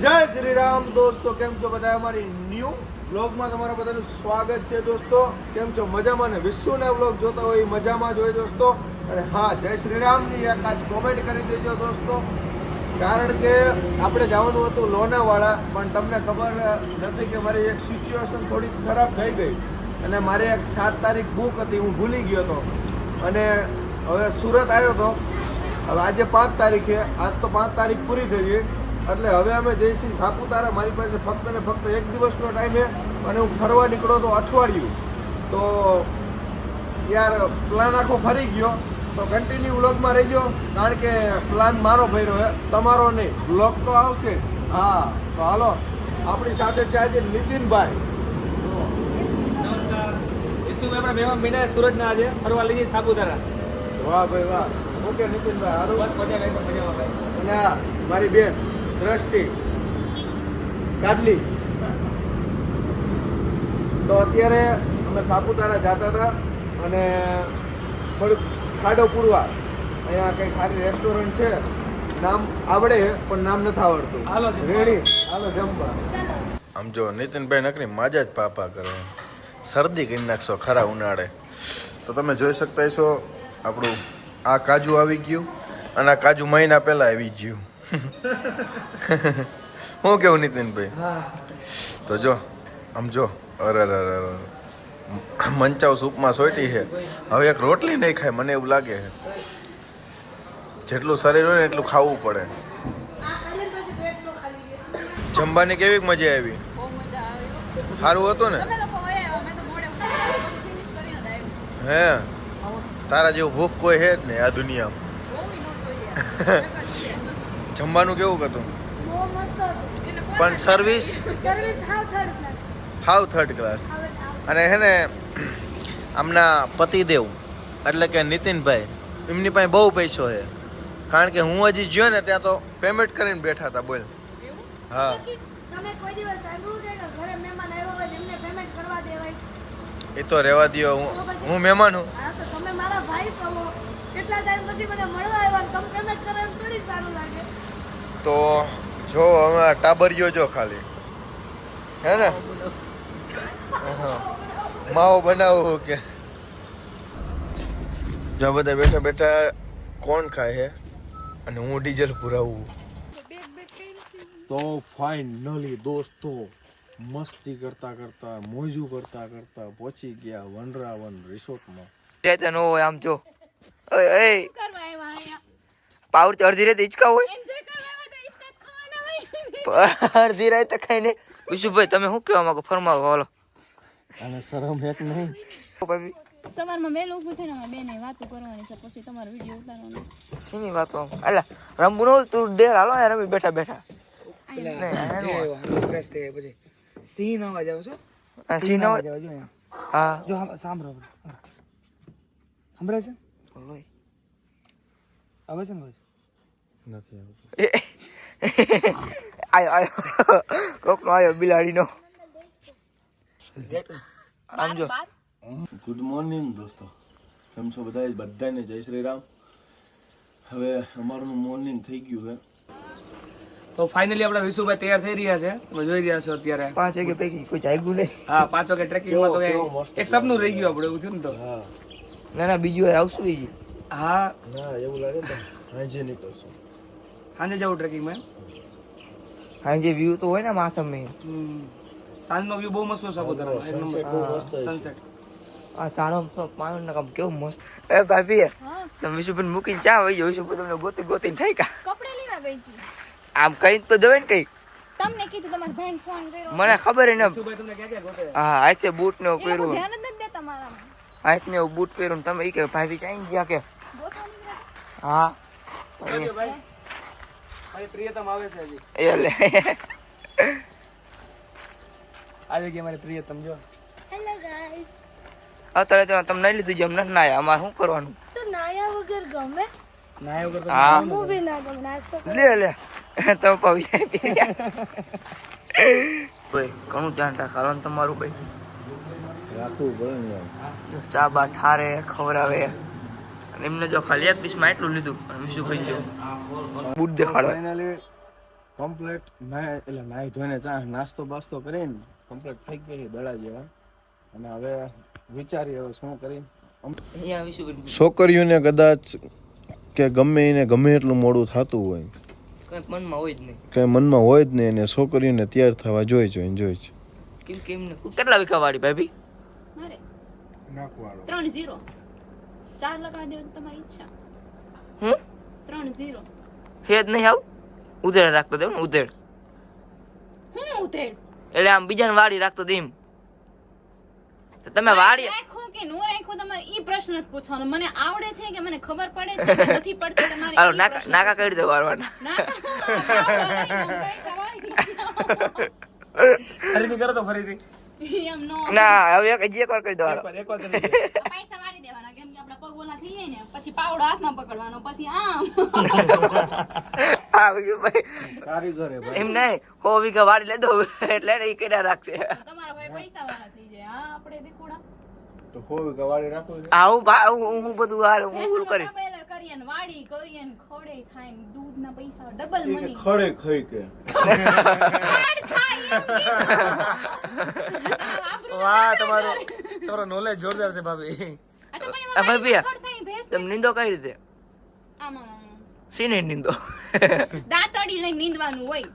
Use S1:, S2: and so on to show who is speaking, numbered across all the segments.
S1: જય શ્રી રામ દોસ્તો, કેમ છો બધા? અમારી ન્યૂ બ્લોગમાં તમારા બધાનું સ્વાગત છે દોસ્તો. કેમ છો? મજામાં ને? વિશ્વના બ્લોગ જોતા હોય મજામાં જ હોય દોસ્તો. અને હા, જય શ્રી રામની એક આજ કોમેન્ટ કરી દેજો દોસ્તો. કારણ કે આપણે જવાનું હતું લોનાવાળા, પણ તમને ખબર નથી કે મારી એક સિચ્યુએશન થોડી ખરાબ થઈ ગઈ. અને મારે એક સાત તારીખ બુક હતી, હું ભૂલી ગયો હતો. અને હવે સુરત આવ્યો હતો. હવે આજે પાંચ તારીખે, આજ તો પાંચ તારીખ પૂરી થઈ ગઈ. એટલે હવે અમે જઈશું સાપુતારા. મારી પાસે ફક્ત ને ફક્ત એક દિવસનો ટાઈમ છે અને હું ફરવા નીકળો તો અઠવાડિયું. તો યાર પ્લાન આખો ફરી ગયો. તો કન્ટિન્યુ વ્લોગમાં રહેજો કારણ કે પ્લાન મારો ભર્યો છે. તમારો નહીં વ્લોગ તો આવશે. હા તો હાલો. આપણી સાથે છે આજે નીતિનભાઈ.
S2: આપણા મહેમાન બેઠા સુરતના આજે. ફરવા લઈ જઈએ સાપુતારા.
S1: વાહ ભાઈ વાહ. ઓકે નીતિનભાઈ હારું.
S2: બસ મજા ભાઈ
S1: અને આ મારી બેન. દ્રષ્ટિ કાટલી તો અત્યારે અમે સાપુતારા જતા હતા અને થોડુંક ખાડો પૂરવા. અહીંયા કંઈ ખાલી રેસ્ટોરન્ટ છે. નામ આવડે પણ નામ નથી આવડતું.
S2: હાલો
S1: રેડી? હાલો જમવા.
S3: આમ જો નીતિનભાઈ નકરી માજા જ પાપા કરે. શરદી કરી નાખશો ખરા ઉનાળે. તો તમે જોઈ શકતા છો આપણું આ કાજુ આવી ગયું અને આ કાજુ મહિના પહેલાં આવી ગયું. હું કેવું નીતિનભાઈ? તો જો આમ જો અરે અરે અરે અરે. મંચાવ સૂપમાં સોટી છે. હવે એક રોટલી નહીં ખાય મને એવું લાગે છે. જેટલું શરીર હોય ને એટલું ખાવું પડે. જમવાની કેવી મજા આવી?
S4: બહુ મજા આવ્યો
S3: સારું હતું ને?
S4: તમે લોકો વયા આવ્યા મેં તો મોડે ઉઠાડી બધું ફિનિશ કરીને જ આવી
S3: હે? તારા જેવું ભૂખ કોઈ છે જ નહીં આ દુનિયામાં. જમવાનું કેવું હતું? પણ service
S5: service how third class
S3: અને હે ને આમના પતિદેવ એટલે કે નીતિનભાઈ એમની પાસે બહુ પૈસો છે. કારણ કે હું હજી જ્યો ને ત્યાં તો પેમેન્ટ કરીને બેઠા હતા બોલ. હા.
S5: પછી તમે કોઈ દિવસ સાંભળ્યું છે કે ઘરે મહેમાન આવ્યા હોય ને એમને પેમેન્ટ કરવા દેવાય?
S3: એ તો રહેવા દો હું હું મહેમાન હું.
S5: કેટલા ટાઈમ પછી મને મળવા આવ્યા તમ પેમેન્ટ કરે એમ થોડી સારું લાગે.
S3: તો જો હવે આ ટાબરિયો જો ખાલી. હે ને? માવો બનાવો કે. જો બધા બેઠા બેઠા કોણ ખાય હે? અને હું ડીઝલ પુરાવું.
S1: તો ફાઇનલી દોસ્તો મસ્તી કરતા કરતા મોજું કરતા કરતા પહોંચી ગયા વનરાવન રિસોર્ટમાં.
S6: ન હોય આમ જો. ઓય ઓય.
S4: કરવા આવ્યા અહીંયા?
S6: પાવર તો અડધી રાતે હિંચકા હોય?
S4: એન્જોય કરવા આવ્યા તો હિંચકા જ ભાઈ.
S6: અડધી રાતે ખાઈ ને. વિશુભાઈ તમે શું કહેવા માંગો? ફરમાવો હાલો.
S1: અને શરમ એક નહીં.
S6: ભાભી.
S4: સવારમાં વહેલું ઊભું થઈને અમે બેને વાતો કરવાની છે પછી તમારો વીડિયો ઉતારવાનો છે.
S6: શીની વાતો? અલા રમવું ન તું ડેર હાલો યાર રમી બેઠા બેઠા. નો
S2: પછી. સિંહ નો અવાજ આવે છો સિંહ
S6: શી
S2: નો
S6: ન
S2: અવાજ આવે જો
S6: હા.
S2: જો સાંભળો. સંભળાય છે?
S6: ઓય.
S2: આવે છે ને ભાઈ?
S1: નથી
S6: આયો આયો. કોકનો આયો બિલાડીનો. આમ જો.
S1: ગુડ મોર્નિંગ દોસ્તો. કેમ છો બધા? બધાને જય શ્રી રામ. હવે અમારું મોર્નિંગ થઈ ગયું છે.
S2: તો ફાઇનલી આપણે વિશુભાઈ તૈયાર થઈ રહ્યા છે. તમે જોઈ રહ્યા છો અત્યારે.
S6: પાંચ વાગે પૈકી કોઈ જાગ્યું નહીં.
S2: હા પાંચ વાગે ટ્રેકિંગમાં તો એક સપનું રહી ગયું આપણે એવું થયું ને તો.
S6: ના ના બીજું વાર આવશું બીજી.
S2: હા.
S1: ના એવું લાગે તો હાજે નીકળશું.
S2: સાંજે જવું ટ્રેકિંગમાં
S6: હા જે વ્યૂ તો હોય ને માથમ મેં
S2: સાંજનો વ્યૂ બહુ મસ્ત એક
S1: sunset બહુ મસ્ત
S2: નંબર. સનસેટ
S6: આ ચાણો તો પાણી ના કામ કેવું મસ્ત. એ ભાભી તમે વિશુભાઈ મૂકીને ચા હોય જાવ વિશુભાઈ તમને ગોતી ગોતી થાય કા
S4: કપડે લેવા ગઈ હતી.
S6: આમ કઈ તો જવાય ને કઈ.
S4: તમને કીધું તમારા ભાઈને ફોન કર્યો.
S6: મને ખબર હે ને
S2: વિશુભાઈ તમને ક્યાં ક્યાં ગોતે
S6: હા આસે બૂટ નો
S4: ધ્યાન જ નથી દેતા મારામાં.
S6: આઈસ ને બૂટ પહેરું તમે ઈ કે ભાભી ક્યાં ગયા કે? હા.
S2: ભાઈ. પ્રિયતમ આવે છે હજી.
S6: એ લે.
S2: આજે કે મારે પ્રિયતમ જો.
S5: હેલો ગાઈસ
S6: અત્યારે તો તમે નહીં લીધું જેમ નથી નાયા. અમારે શું કરવાનું?
S5: તો નાયા વગર ગમે.
S2: નાયા વગર
S6: હા.
S5: હું બી ના ગમે નાસ્તો
S6: લે લે. તમે ભાઈ ભાઈ ઘણું ધ્યાન રાખ. હાલો તમારું ભાઈ.
S1: રાખવું પડે
S6: ચા બા ઠારે ખવડાવે. અને એમને જો ખાલી એક ડીશમાં એટલું લીધું અને બીજું ખાઈ ગયું બૂટ દેખાડો.
S1: ફાઇનલી કમ્પ્લેટ નાય એટલે નાઈ ધોઈને ચા નાસ્તો બાસ્તો કરીને કમ્પ્લેટ થઈ ગઈ દડા જેવા. અને હવે વિચારી હવે શું કરી
S3: છોકરીઓને કદાચ કે ગમે એને ગમે એટલું મોડું થતું હોય.
S6: કઈ મનમાં હોય જ નહીં.
S3: કઈ મનમાં હોય જ નહીં અને છોકરીઓને તૈયાર થવા જોઈ જોઈને જોઈ છે.
S6: કેમ કેમ કેટલા વીઘા વાળી ભાભી
S4: મારે
S1: નાખવાનો
S4: ત્રણ ઝીરો ચાર લગાવી દેવાની તમારી ઈચ્છા
S6: હું
S4: ત્રણ ઝીરો
S6: હેદ નહીં આવું ઉધેડ રાખતો દેવ ને ઉધેડ
S4: હું ઉધેડ
S6: એટલે આમ બીજાને વાડી રાખતો દેમ તો તમે વાડી
S4: રાખો કે નો રાખો તમારે ઈ પ્રશ્ન જ પૂછવાનો મને આવડે છે કે મને ખબર પડે છે કે નથી પડતી તમારે
S6: હાલો નાકા નાકા કરી દો વારવાના
S2: ફરીથી કરો તો ફરીથી
S4: નો
S6: હવે એક હજી વાર કરી દો
S2: એકવાર કરી દઈએ.
S4: પૈસા વાળી દેવાના કેમ કે આપડા પગ ઓલા થઈ જાય ને પછી પાવડો હાથમાં પકડવાનો પછી આમ.
S6: એમ નહીં હો વીઘા વાડી લેતો એટલે એને કર્યા રાખશે.
S4: તમારા ભાઈ પૈસા વાળા થઈ જાય. હા આપણે દેખોડા
S1: તો હોવી ગવાળી રાખવું છે?
S6: હું હું હું બધું હું
S4: પહેલા કરીએ ને વાડી કરીએ ને ખોડે ને દૂધના પૈસા ડબલ મની
S1: ખડે ખાઈ કે.
S2: વાહ તમારો તમારો નોલેજ જોરદાર છે ભાભી.
S4: આ ભાભી થાય
S6: તમે નીંદો કઈ રીતે. સીને નિંદો.
S4: દાંતડી લઈ નીંદવાનું હોય.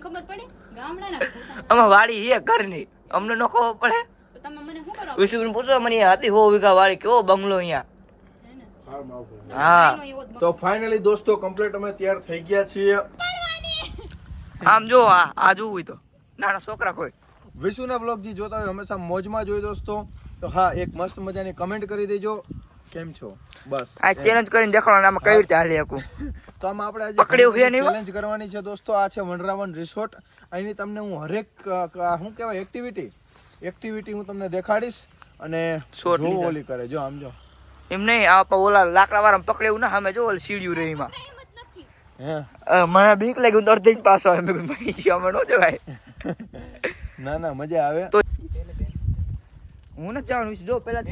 S4: ખબર પડે? ગામડાના.
S6: આમાં વાડી હે ઘરની. અમને ન ખબર પડે.
S4: તો તમે મને શું કરો?
S6: વિશુબેન પૂછો મને હાથી હતી હો વીઘા વાડી કેવો બંગલો અહીંયા?
S4: હે.
S1: તો ફાઇનલી દોસ્તો કમ્પ્લીટ અમે તૈયાર થઈ ગયા છીએ.
S6: આમ જો આ આ જોવું તો. નાના છોકરા કોઈ.
S1: વિશુના બ્લોગજી જોતા હોય હંમેશા મોજમાં જોઈ દોસ્તો. તો હા એક મસ્ત મજાની કમેન્ટ કરી દેજો. કેમ છો? બસ.
S6: આ ચેલેન્જ કરીને દેખાડવાનું આમાં કઈ રીતે હાલી શકું
S1: તો આમાં આપણે આજે
S6: પકડ્યું છે નહીં
S1: ચેલેન્જ કરવાની છે દોસ્તો. આ છે વનરાવન રિસોર્ટ અહીંની તમને હું હરેક શું કહેવાય? એક્ટિવિટી એક્ટિવિટી હું તમને દેખાડીશ અને ઓલી કરે. જો આમ જો.
S6: એમ નહીં આ પ- ઓલા લાકડા વાળા પકડેવું ના સામે જો ઓલી સીડ્યું રહી એમાં.
S1: હે?
S6: મને બીક લાગી તો અડધી પાછો આવે મેં ભાઈ અમે નો જવાય.
S1: ના ના મજા આવે.
S6: તો- હું નથી જવાનું જો પેલા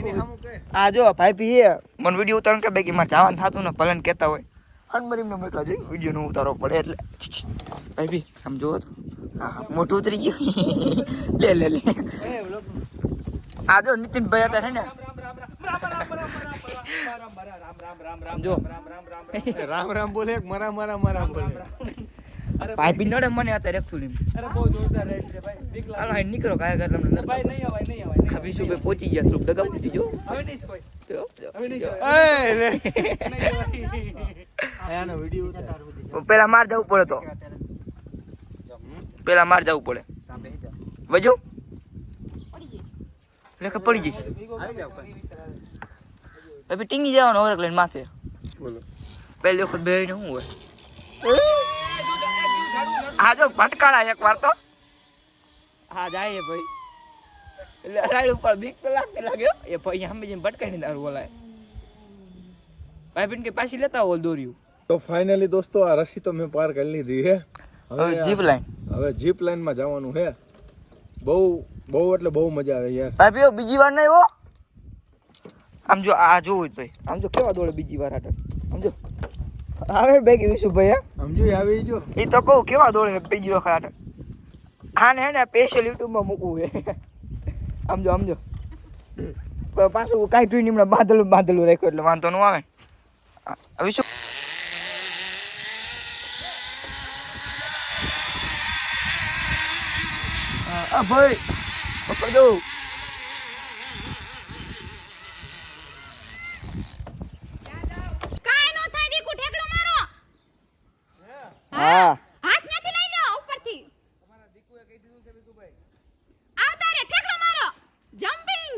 S6: આ જો ભાઈ પી હે. મને વીડિયો ઉતારવાનું કે બાકી મારે જવાનું થતું ને ભલે કહેતા હોય. અનમરી મેં મોકલા જોઈ વીડિયો નો ઉતારવો પડે એટલે. ભાઈ બી સમજો તો. હા હા, મોઢું ઉતરી ગયું. લે લે લે. આ જો નીતિનભાઈ હતા છે ને?
S1: રામ રામ બોલે મરા મરા મરા બોલે.
S6: બી નડે મને અત્યારે એકચુલી
S2: અરે બહુ જોરદાર રહે છે ભાઈ. નીકળો
S6: હાલો નીકળો કાયા કર તમને
S2: ભાઈ નહીં અવાય નહીં અવાય નહીં
S6: શું ભાઈ પહોંચી ગયા થોડું દગા દીધી જો.
S2: હવે નહીં કોઈ. હવે નહીં
S1: વિડિયો ઉતાર
S6: પેલા માર જવું પડે તો. પેલા માર જવું પડે. વજો. લેખે પડી ગઈ. પછી ટીંગી જવાનો ઓરક લઈને માથે
S1: બોલો
S6: પહેલી વખત બે શું હોય જો ભટકાળા એક વાર તો હા જાય ભાઈ એટલે રાઈડ ઉપર બીક તો લાગે લાગ્યો એ ભાઈ આમ જઈને ભટકાઈને દારૂ બોલાય ભાઈ બેન કે પાછી લેતા ઓલ દોર્યું
S1: તો ફાઇનલી દોસ્તો આ રસી તો મેં પાર કરી લીધી હે
S6: હવે જીપ લાઈન
S1: હવે જીપ લાઈનમાં જવાનું હે બહુ બહુ એટલે બહુ મજા આવે યાર
S6: ભાઈ બીજી વાર નહીં હો આમ જો આ જોવું જ ભાઈ. આમ જો કેવા દોડે બીજી વાર આટલ આમ જો. આવે ભેગી વિશું ભાઈ
S1: સમજુ આવી જો.
S6: એ તો કહું કેવા દોડે બીજી વખત આટલ હા ને હે ને સ્પેશિયલ યુટ્યુબમાં મૂકવું છે. આમ જો આમ જો. પાછું કાંઈ ટ્વીન હમણાં બાંધેલું બાંધેલું રાખ્યું એટલે વાંધો ન આવે. આ શું ભાઈ પકડ દઉં
S4: કાંઈ નો થાય દીકુ ઠેકડો મારો
S6: હા
S4: હાથ નથી લઈ લો ઉપરથી આવતા રે ઠેકડો મારો જમ્પિંગ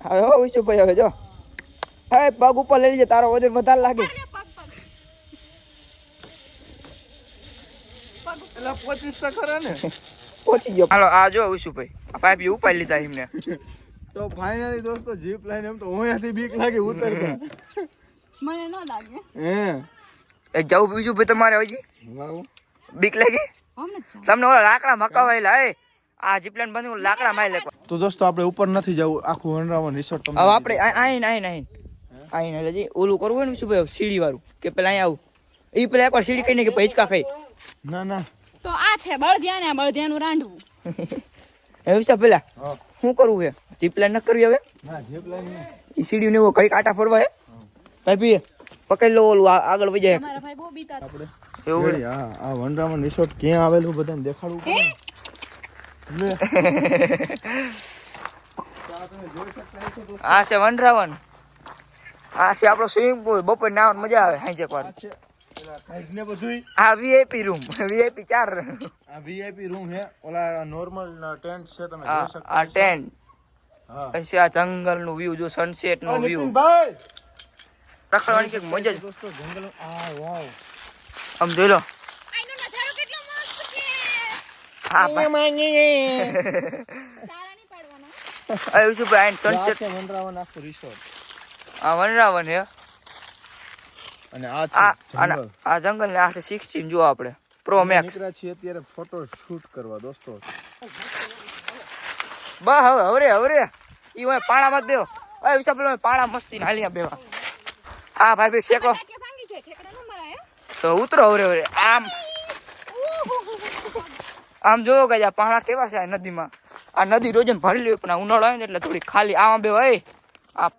S6: હવે હો વિશું ભાઈ હવે જો. હે પગ ઉપર લઈ લેજે તારો વજન વધારે લાગે.
S4: અરે પગ પગ.
S1: એટલે પચીસ તો ખરા ને.
S6: પહોંચી ગયો. હાલો આ જો વિશુભાઈ આ પાઇપ ઉપાડી લીધા એમને.
S1: તો ફાઇનલી દોસ્તો જીપ લાઈન એમ તો અહીંયાથી બીક લાગે ઉતરતા.
S4: મને ન લાગે.
S1: હે.
S6: એ જવું વિશુભાઈ તમારે હજી? બીક લાગી? તમને ઓલા લાકડા મકાવાયેલા એ? આ જીપલાન બંધ લાકડા માય લેકો
S1: તો દોસ્તો આપણે ઉપર નથી જવું આખું હનરાવન રિસોર્ટ
S6: હવે આપણે આઈન આઈન આઈ ફાઇનલ હજી ઓલું કરવું હોય ને શું ભાઈ સીડી વાળું કે પેલા અહીં આવું. એ પેલા એકવાર સીડી કહીને કે પૈચકા ખાઈ.
S1: ના ના.
S4: તો આ છે બળદિયા ને આ બળદિયાનું રાંડવું
S6: એવું છે પેલા? શું કરવું છે? જીપલાન ન કરવી હવે?
S1: ના
S6: સીડી ને. એવો કઈ કાંટા ફરવા હે? ભાઈ પકડી લો ઓલું આગળ વઈ જાય.
S4: હતા.
S6: એવું? હા
S1: આ વનરામન રિસોર્ટ ક્યાં આવેલું બધાને દેખાડવું
S6: આ છે વનરાવન આ છે આપણો સ્વિમિંગ પુલ બપોર નાવાની મજા આવે હાંજે
S1: છે ને
S6: આ વીઆઈપી રૂમ વીઆઈપી ચાર.
S1: આ વીઆઈપી રૂમ છે. ઓલા નોર્મલ ટેન્ટ છે તમે જોઈ શકો
S6: આ ટેન્ટ
S1: હા.
S6: પછી આ જંગલનું વ્યૂ જો સનસેટનું વ્યૂ
S1: ભાઈ!
S6: રખડવાની કે મજા જ
S1: દોસ્તો જંગલ આ વાવ.
S6: આમ જોઈ લો
S4: આનો નજારો કેટલો મસ્ત છે
S6: આવ્યું છું
S1: આ
S6: સનસેટ
S1: વનરાવન આખું રિસોર્ટ
S6: આ વનરાવન હે
S1: અને આ
S6: આ
S1: છે
S6: અને
S1: જંગલ.
S6: આ જંગલ ને આ છે સિક્સટીન જો આપણે. પ્રો મેક્સ
S1: નીકળ્યા છીએ અત્યારે ફોટો શૂટ કરવા દોસ્તો.
S6: બા હવે હવરે હવરે. ઈ હોય પાણામાં જ દેવો. એ વિશાલ પેલો પાણા મસ્તી હાલિયા બેવા. આ ભાઈ ભાઈ શેકો તો ઉતરો હવરે હવે આમ. આમ જોવો કે આ પાણા કેવા છે આ નદીમાં? આ નદી રોજ ભરી લેવી પણ ઉનાળો આવે ને એટલે થોડી ખાલી આમાં બે હોય. આ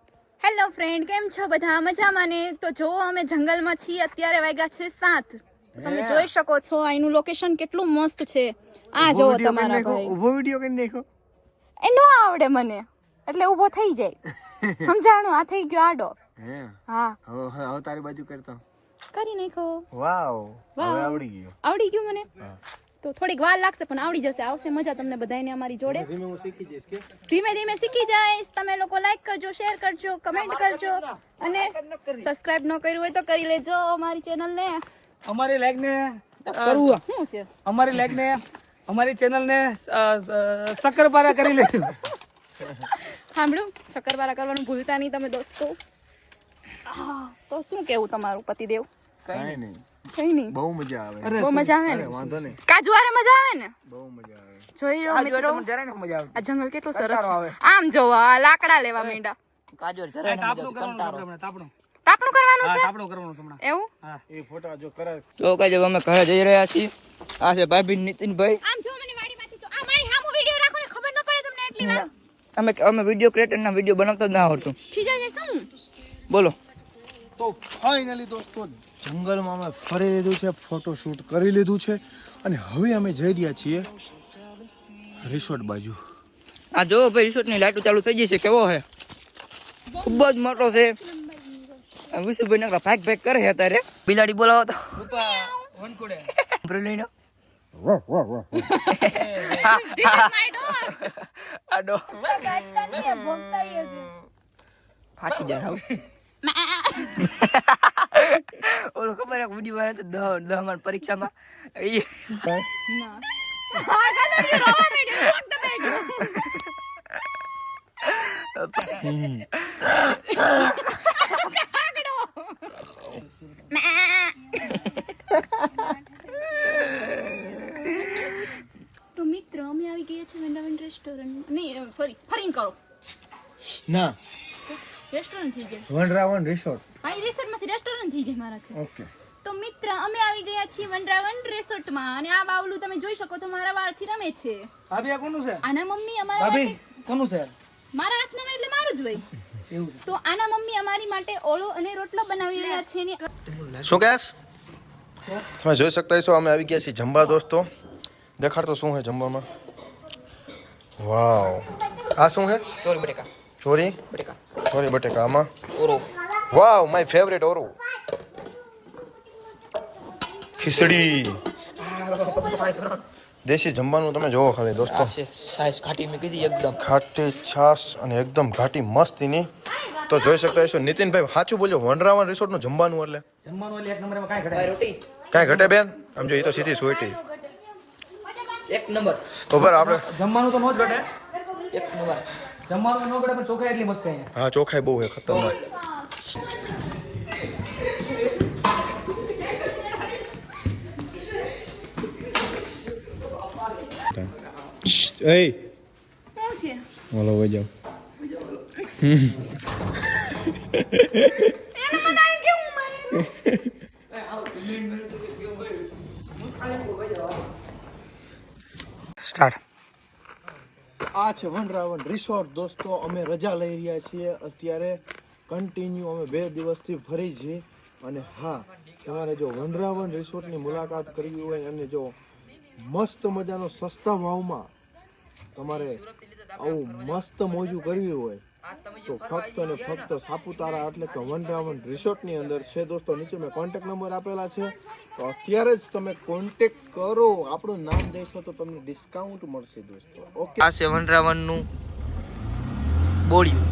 S4: હેલો ફ્રેન્ડ કેમ છો? બધા મજામાં ને? તો જો અમે જંગલમાં છીએ અત્યારે વાગ્યા છે સાત. તમે જોઈ શકો છો અહીંનું લોકેશન કેટલું મસ્ત છે. આ જો તમારા ભાઈ.
S1: ઊભો વિડિયો કરી નાખો
S4: એ નો આવડે મને. એટલે ઊભો થઈ જાય. સમજાણું? આ થઈ ગયો આડો.
S1: હે
S4: હા.
S1: હવે હવે તારી બાજુ કરતા.
S4: કરી નાખો
S1: વાવ
S4: વાવ.
S1: હવે આવડી ગયો.
S4: આવડી ગયું મને? તો થોડીક વાર લાગશે પણ આવડી જશે. આવશે મજા તમને બધાને અમારી જોડે.
S1: ધીમે હું શીખી જઈશ કે?
S4: ધીમે ધીમે શીખી જઈશ. તમે લોકો લાઈક કરજો શેર કરજો કમેન્ટ કરજો અને સબસ્ક્રાઇબ ન કર્યું હોય તો કરી લેજો અમારી ચેનલ ને.
S2: અમારી લાઈક ને
S6: કરવું
S4: શું છે?
S2: અમારી લાઈક ને અમારી ચેનલ ને શક્કરપારા કરી લેજો.
S4: સાંભળ્યું? ચક્કરબારા કરવાનું ભૂલતા નહીં તમે દોસ્તો. તો શું કેવું તમારું પતિદેવ?
S1: કઈ નહીં.
S4: કઈ નહીં.
S1: બહુ મજા આવે.
S4: બહુ મજા આવે ને?
S1: વાંધો નહીં.
S4: કાજવારે મજા આવે ને?
S1: બહુ મજા આવે.
S4: જોઈ રહ્યો મિત્રો
S6: તો. મને મજા આવે
S4: આ જંગલ કેટલો સરસ
S6: આવે.
S4: આમ જોવા લાકડા લેવા માંડ્યા
S6: કાજોર જરાય
S2: તાપણું કરવાનું તાપણું.
S4: તાપણું કરવાનું છે?
S2: તાપણું કરવાનું છે હમણાં.
S4: એવું?
S1: એ ફોટા જો કરાય.
S6: તો કઈ અમે ઘરે જઈ રહ્યા છીએ. આ છે ભાભી નીતિનભાઈ.
S4: આમ જો મને વાડીમાંથી તો આ મારી સામું વિડિયો રાખો ને ખબર ન પડે તમને એટલી વાર.
S6: અમે અમે વીડિયો ક્રિએટર ના વીડિયો બનાવતા જ ના આવડતું.
S4: ખીજાઈ જશે હું?
S6: બોલો.
S1: તો ફાઇનલી દોસ્તો જંગલમાં અમે ફરી લીધું છે ફોટો શૂટ કરી લીધું છે અને હવે અમે જઈ રહ્યા છીએ રિસોર્ટ બાજુ.
S6: આ જો ભાઈ રિસોર્ટની લાઈટો ચાલુ થઈ ગઈ છે કેવો છે? ખૂબ જ મોટો છે. વિશુભાઈ નકરા ભાગ ભાગ કરે છે અત્યારે. બિલાડી બોલાવો તો.
S2: વનકુડે
S6: લઈને. ફાટી જાય હાવ. ઓલો ખબર એક ઉડી વાળા તો દહ દહમાં પરીક્ષામાં
S4: દબાઈ તો મિત્ર અમે આવી ગયા છે વંડાવન રેસ્ટોરન્ટ નહીં સોરી ફરીને કરો
S1: ના
S4: રેસ્ટોરન્ટ થઈ જાય
S1: વનરાવન રિસોર્ટ
S4: હા રિસોર્ટમાંથી રેસ્ટોરન્ટ થઈ જાય મારાથી
S1: ઓકે
S4: તો મિત્ર અમે આવી ગયા છીએ વનરાવન રિસોર્ટમાં અને આ બાવલું તમે જોઈ શકો તો મારા વાળથી રમે છે.
S2: ભાભી આ કોનું છે?
S4: આના મમ્મી અમારા
S2: ભાભી
S4: માટે
S2: કોનું છે?
S4: મારા હાથમાં એટલે મારું જ હોય. તો આના મમ્મી અમારી માટે ઓળો અને રોટલો બનાવી રહ્યા છે ને
S1: શું કહેશ? તમે જોઈ શકતા છો અમે આવી ગયા છીએ જમવા દોસ્તો. દેખાડતો શું છે જમવામાં વાવ. આ શું છે
S6: ચોર બટેકા.
S1: ચોરી?
S6: બટેકા.
S1: ચોરી બટેકા આમાં?
S6: ઓરો.
S1: વાવ માય ફેવરેટ ઓરો. ખીચડી. દેશી જમવાનું તમે જોવો ખાલી દોસ્તો.
S6: સાઈઝ ઘાટી મેં કીધી એકદમ.
S1: ખાટી છાશ અને એકદમ ઘાટી મસ્તીની. તો જોઈ શકતા છો નીતિનભાઈ સાચું બોલ્યો વનરાવન રિસોર્ટનું જમવાનું એટલે.
S2: જમવાનું એટલે એક નંબરમાં કાંઈ
S6: ભાઈ
S2: ઘટે
S6: રોટી?
S1: કાંઈ ઘટે બેન? આમ જો એ તો સીધી સોટી
S6: એક નંબર.
S1: તો બરાબર આપણે
S2: જમવાનું તો નો જ ઘટે.
S6: એક નંબર.
S2: જમવાનું તો નો ઘટે પણ ચોખાઈ એટલી મસ્ત છે અહીંયા.
S1: હા ચોખાઈ બહુ છે ખતરનાક. એ
S4: શું છે
S1: બોલો વઈ
S4: મારે
S6: સ્ટાર્ટ.
S1: આ છે વનરાવન રિસોર્ટ. દોસ્તો, અમે રજા લઈ રહ્યા છીએ. અત્યારે કન્ટિન્યુ અમે બે દિવસથી ફરી છીએ. અને હા, તમારે જો વનરાવન રિસોર્ટની મુલાકાત કરવી હોય અને જો મસ્ત મજાનો સસ્તા ભાવમાં તમારે આવું મસ્ત મોજું કરવી હોય તો ફક્ત ને ફક્ત સાપુતારા એટલે કે વનરાવન રિસોર્ટની અંદર છે દોસ્તો નીચે મેં કોન્ટેક નંબર આપેલા છે. તો અત્યારે જ તમે કોન્ટેક કરો. આપણું નામ દેશો તો તમને ડિસ્કાઉન્ટ મળશે દોસ્તો. ઓકે
S6: આ છે વનરાવનનું બોળિયું.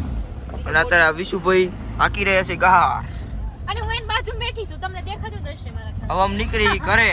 S6: અને અત્યારે આ વિશુભાઈ આકી રહ્યા છે ગહાર.
S4: અને હું એની બાજુ બેઠી છું. તમને દેખાતું જ મારા
S6: હવે આમ નીકળી ઘરે.